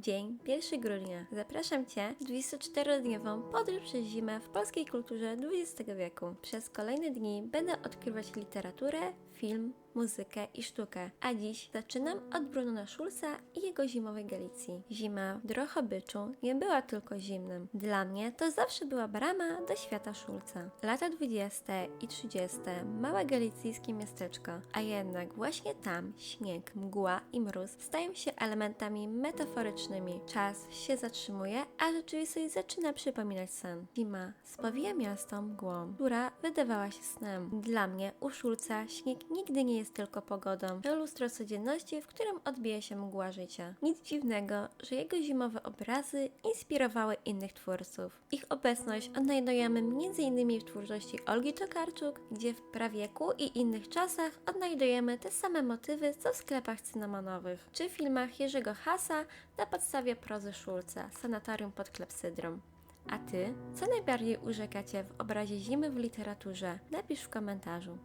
Dzień 1 grudnia. Zapraszam Cię w 24-dniową podróż przez zimę w polskiej kulturze XX wieku. Przez kolejne dni będę odkrywać literaturę, film, muzykę i sztukę. A dziś zaczynam od Brunona Schulza i jego zimowej Galicji. Zima w Drohobyczu nie była tylko zimnym. Dla mnie to zawsze była brama do świata Schulza. Lata 20. i 30. małe galicyjskie miasteczko, a jednak właśnie tam śnieg, mgła i mróz stają się elementami metaforycznymi. Czas się zatrzymuje, a rzeczywistość zaczyna przypominać sen. Zima spowija miasto mgłą, która wydawała się snem. Dla mnie u Schulza śnieg nigdy nie jest tylko pogodą. To lustro codzienności, w którym odbija się mgła życia. Nic dziwnego, że jego zimowe obrazy inspirowały innych twórców. Ich obecność odnajdujemy m.in. w twórczości Olgi Tokarczuk, gdzie w prawieku i innych czasach odnajdujemy te same motywy co w sklepach cynamonowych, czy w filmach Jerzego Hasa na podstawie prozy Szulca, Sanatorium pod klepsydrą. A ty, co najbardziej urzeka cię w obrazie zimy w literaturze? Napisz w komentarzu.